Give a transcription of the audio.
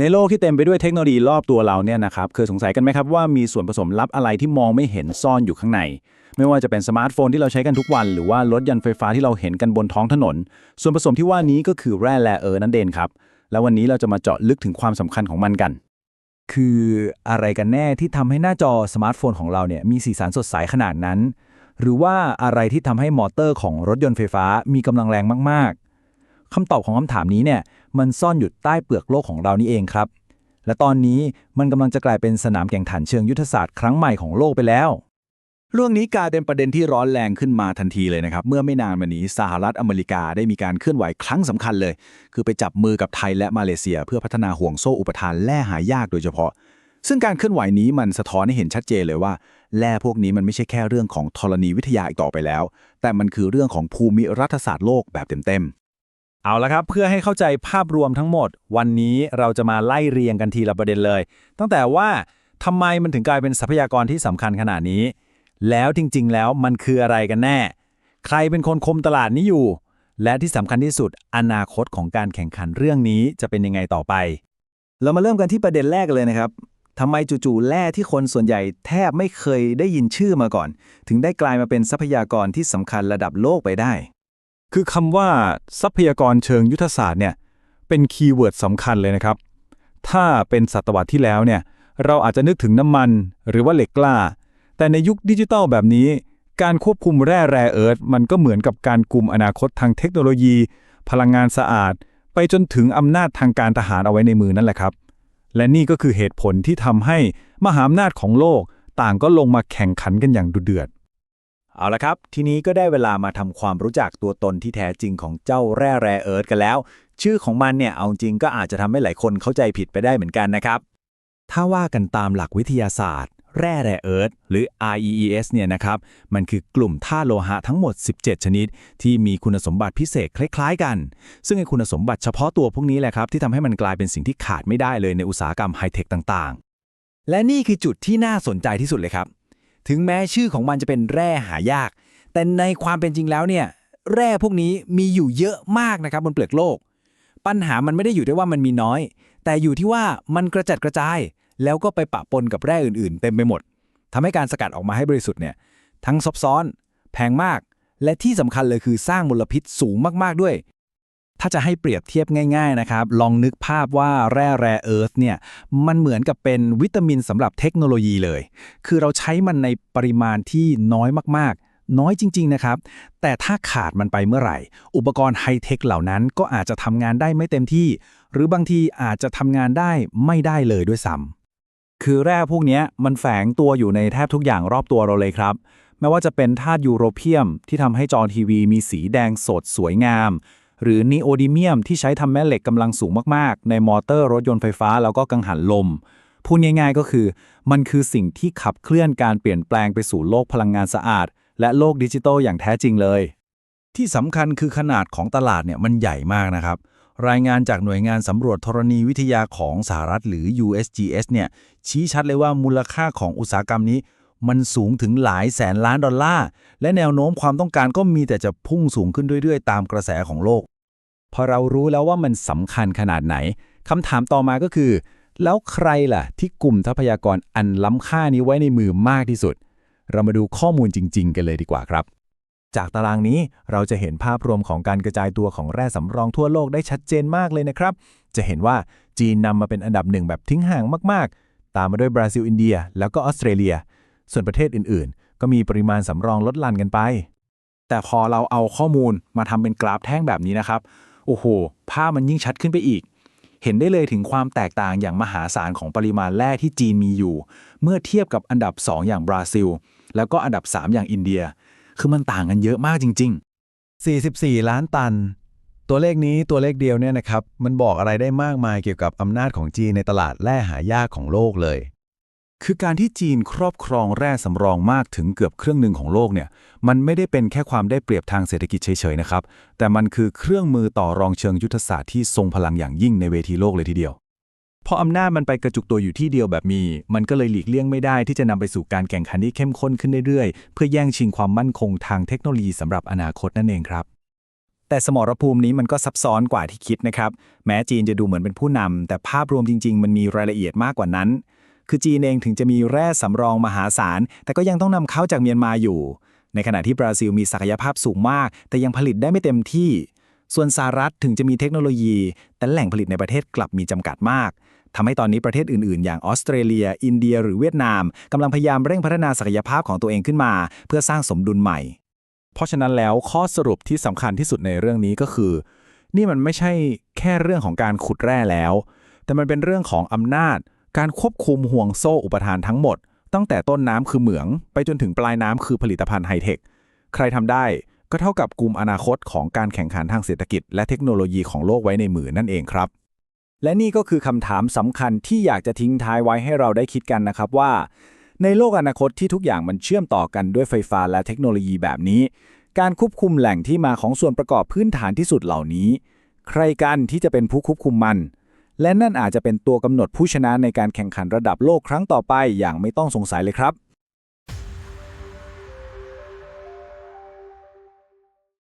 ในโลกที่เต็มไปด้วยเทคโนโลยีรอบตัวเราเนี่ยนะครับเคยสงสัยกันไหมครับว่ามีส่วนผสมลับอะไรที่มองไม่เห็นซ่อนอยู่ข้างใน ไม่ว่าจะเป็นสมาร์ทโฟนที่เราใช้กันทุกวัน หรือว่ารถยนต์ไฟฟ้าที่เราเห็นกันบนท้องถนน ส่วนผสมที่ว่านี้ก็คือแร่แร่เออร์นั่นเองครับ แล้ววันนี้เราจะมาเจาะลึกถึงความสำคัญของมันกัน คืออะไรกันแน่ที่ทำให้หน้าจอสมาร์ทโฟนของเราเนี่ยมีสีสันสดใสขนาดนั้น หรือว่าอะไรที่ทำให้มอเตอร์ของรถยนต์ไฟฟ้ามีกำลังแรงมากๆ คำตอบของคำถามนี้เนี่ยมันซ่อนอยู่ใต้เปลือกโลกของเรานี่เองครับ และตอนนี้มันกำลังจะกลายเป็นสนามแข่งขันเชิงยุทธศาสตร์ครั้งใหม่ของโลกไปแล้ว เรื่องนี้กลายเป็นประเด็นที่ร้อนแรงขึ้นมาทันทีเลยนะครับ เมื่อไม่นานมานี้สหรัฐอเมริกาได้มีการเคลื่อนไหวครั้งสำคัญเลย คือไปจับมือกับไทยและมาเลเซีย เพื่อพัฒนาห่วงโซ่อุปทานแร่หายากโดยเฉพาะ ซึ่งการเคลื่อนไหวนี้มันสะท้อนให้เห็นชัดเจนเลยว่าแร่พวกนี้มันไม่ใช่แค่เรื่องของธรณีวิทยาอีกต่อไปแล้ว แต่มันคือเรื่องของภูมิรัฐศาสตร์โลกแบบเต็มๆ เอาละครับ เพื่อให้เข้าใจภาพรวมทั้งหมด วันนี้เราจะมาไล่เรียงกันทีละประเด็นเลย ตั้งแต่ว่าทำไมมันถึงกลายเป็นทรัพยากรที่สำคัญขนาดนี้ แล้วจริงๆ แล้วมันคืออะไรกันแน่ ใครเป็นคนคมตลาดนี้อยู่ และที่สำคัญที่สุดอนาคตของการแข่งขันเรื่องนี้จะเป็นยังไงต่อไป เรามาเริ่มกันที่ประเด็นแรกเลยนะครับทำไมจู่ๆแร่ที่คนส่วนใหญ่แทบไม่เคยได้ยินชื่อมาก่อน ถึงได้กลายมาเป็นทรัพยากรที่สำคัญระดับโลกไปได้ คือคำว่าทรัพยากรเชิงยุทธศาสตร์เนี่ยเป็นคีย์เวิร์ดสำคัญเลยนะครับ ถ้าเป็นศตวรรษที่แล้วเนี่ยเราอาจจะนึกถึงน้ำมันหรือว่าเหล็กกล้า แต่ในยุคดิจิทัลแบบนี้ การควบคุมแร่แร่เอิร์ธมันก็เหมือนกับการกลุ่มอนาคตทางเทคโนโลยี พลังงานสะอาด ไปจนถึงอำนาจทางการทหารเอาไว้ในมือนั่นแหละครับ และนี่ก็คือเหตุผลที่ทำให้มหาอำนาจของโลกต่างก็ลงมาแข่งขันกันอย่างดุเดือด เอาละครับ ทีนี้ก็ได้เวลามาทำความรู้จักตัวตนที่แท้จริงของเจ้าแร่แร่เอิร์ธกันแล้ว ชื่อของมันเนี่ยเอาจริงก็อาจจะทำให้หลายคนเข้าใจผิดไปได้เหมือนกันนะครับ ถ้าว่ากันตามหลักวิทยาศาสตร์ แร่แร่เอิร์ธหรือ REES เนี่ยนะครับ มันคือกลุ่มธาตุโลหะทั้งหมด 17 ชนิด ที่มีคุณสมบัติพิเศษคล้าย ๆ กัน ซึ่งไอ้คุณสมบัติเฉพาะตัวพวกนี้แหละครับที่ทำให้มันกลายเป็นสิ่งที่ขาดไม่ได้เลยในอุตสาหกรรมไฮเทคต่างๆ และนี่คือจุดที่น่าสนใจที่สุดเลยครับ ถึงแม้ชื่อของมันจะเป็นแร่หายาก แต่ในความเป็นจริงแล้วเนี่ย แร่พวกนี้มีอยู่เยอะมากนะครับบนเปลือกโลก ปัญหามันไม่ได้อยู่ที่ว่ามันมีน้อย แต่อยู่ที่ว่ามันกระจัดกระจาย แล้วก็ไปปะปนกับแร่อื่นๆ เต็มไปหมดทำให้การสกัดออกมาให้บริสุทธิ์เนี่ย ทั้งซับซ้อน แพงมาก และที่สำคัญเลยคือสร้างมลพิษสูงมากๆด้วย ถ้าจะให้เปรียบเทียบง่ายๆนะครับ ลองนึกภาพว่าแร่แร่เอิร์ธเนี่ย มันเหมือนกับเป็นวิตามินสำหรับเทคโนโลยีเลย คือเราใช้มันในปริมาณที่น้อยมากๆ น้อยจริง ๆ นะครับ แต่ถ้าขาดมันไปเมื่อไหร่ อุปกรณ์ไฮเทคเหล่านั้นก็อาจจะทำงานได้ไม่เต็มที่ หรือบางทีอาจจะทำงานได้ไม่ได้เลยด้วยซ้ำคือแร่พวกนี้มันแฝงตัวอยู่ในแทบทุกอย่างรอบตัวเราเลยครับไม่ว่าจะเป็นธาตุยูโรเพียมที่ทำให้จอทีวีมีสีแดงสดสวยงาม หรือนีโอดิเมียมที่ใช้ทำแม่เหล็กกำลังสูงมากๆ ในมอเตอร์รถยนต์ไฟฟ้าแล้วก็กังหันลม พูดง่ายๆก็คือ มันคือสิ่งที่ขับเคลื่อนการเปลี่ยนแปลงไปสู่โลกพลังงานสะอาด และโลกดิจิทัลอย่างแท้จริงเลย ที่สำคัญคือขนาดของตลาดเนี่ยมันใหญ่มากนะครับรายงานจากหน่วยงานสำรวจธรณีวิทยาของสหรัฐหรือ USGS เนี่ยชี้ชัดเลยว่ามูลค่าของอุตสาหกรรมนี้ มันสูงถึงหลายแสนล้านดอลลาร์ และแนวโน้มความต้องการก็มีแต่จะพุ่งสูงขึ้นเรื่อยๆ ตามกระแสของโลก พอเรารู้แล้วว่ามันสำคัญขนาดไหนคำถามต่อมาก็คือ แล้วใครล่ะ ที่กลุ่มทรัพยากรอันล้ำค่านี้ไว้ในมือมากที่สุด เรามาดูข้อมูลจริง ๆ กันเลยดีกว่าครับ จากตารางนี้เราจะเห็นภาพรวมของการกระจายตัวของแร่สำรองทั่วโลกได้ชัดเจนมากเลยนะครับ จะเห็นว่าจีนนำมาเป็นอันดับหนึ่งแบบทิ้งห่างมากๆ ตามมาด้วยบราซิลอินเดีย แล้วก็ออสเตรเลีย ส่วนประเทศอื่นๆ ก็มีปริมาณสำรองลดหลั่นกันไป แต่พอเราเอาข้อมูลมาทำเป็นกราฟแท่งแบบนี้นะครับ โอ้โห ภาพมันยิ่งชัดขึ้นไปอีก เห็นได้เลยถึงความแตกต่างอย่างมหาศาลของปริมาณแร่ที่จีนมีอยู่ เมื่อเทียบกับอันดับ 2 อย่างบราซิล แล้วก็อันดับ 3 อย่างอินเดีย คือมันต่างกันเยอะมากจริง ๆ 44 ล้านตันตัวเลขนี้ตัวเลขเดียวเนี่ยนะครับ มันบอกอะไรได้มากมายเกี่ยวกับอำนาจของจีนในตลาดแร่หายากของโลกเลย คือการที่จีนครอบครองแร่สำรองมากถึงเกือบครึ่งหนึ่งของโลกเนี่ย มันไม่ได้เป็นแค่ความได้เปรียบทางเศรษฐกิจเฉยๆนะครับ แต่มันคือเครื่องมือต่อรองเชิงยุทธศาสตร์ที่ทรงพลังอย่างยิ่งในเวทีโลกเลยทีเดียว พออำนาจมันไปกระจุกตัวอยู่ที่เดียวแบบมี มันก็เลยหลีกเลี่ยงไม่ได้ที่จะนำไปสู่การแข่งขันที่เข้มข้นขึ้นเรื่อยๆ เพื่อแย่งชิงความมั่นคงทางเทคโนโลยีสำหรับอนาคตนั่นเองครับแต่สมรภูมินี้มันก็ซับซ้อนกว่าที่คิดนะครับ แม้จีนจะดูเหมือนเป็นผู้นำแต่ภาพรวมจริง ๆ มันมีรายละเอียดมากกว่านั้น คือจีนเองถึงจะมีแร่สำรองมหาศาล แต่ก็ยังต้องนำเข้าจากเมียนมาอยู่ ในขณะที่บราซิลมีศักยภาพสูงมาก แต่ยังผลิตได้ไม่เต็มที่ ส่วนสหรัฐถึงจะมีเทคโนโลยี แต่แหล่งผลิตในประเทศกลับมีจำกัดมากทำให้ตอนนี้ประเทศอื่น ๆ อย่างออสเตรเลีย อินเดีย หรือเวียดนามกำลังพยายามเร่งพัฒนาศักยภาพของตัวเองขึ้นมา เพื่อสร้างสมดุลใหม่ เพราะฉะนั้นแล้วข้อสรุปที่สำคัญที่สุดในเรื่องนี้ก็คือ นี่มันไม่ใช่แค่เรื่องของการขุดแร่แล้ว แต่มันเป็นเรื่องของอำนาจ การควบคุมห่วงโซ่อุปทานทั้งหมด ตั้งแต่ต้นน้ำคือเหมือง ไปจนถึงปลายน้ำคือผลิตภัณฑ์ไฮเทค ใครทำได้ก็เท่ากับกลุ่มอนาคตของการแข่งขันทางเศรษฐกิจ และเทคโนโลยีของโลกไว้ในมือนั่นเองครับ และนี่ก็คือคำถามสำคัญที่อยากจะทิ้งท้ายไว้ให้เราได้คิดกันนะครับว่า ในโลกอนาคตที่ทุกอย่างมันเชื่อมต่อกันด้วยไฟฟ้าและเทคโนโลยีแบบนี้ การควบคุมแหล่งที่มาของส่วนประกอบพื้นฐานที่สุดเหล่านี้ ใครกันที่จะเป็นผู้ควบคุมมัน และนั่นอาจจะเป็นตัวกำหนดผู้ชนะในการแข่งขันระดับโลกครั้งต่อไปอย่างไม่ต้องสงสัยเลยครับ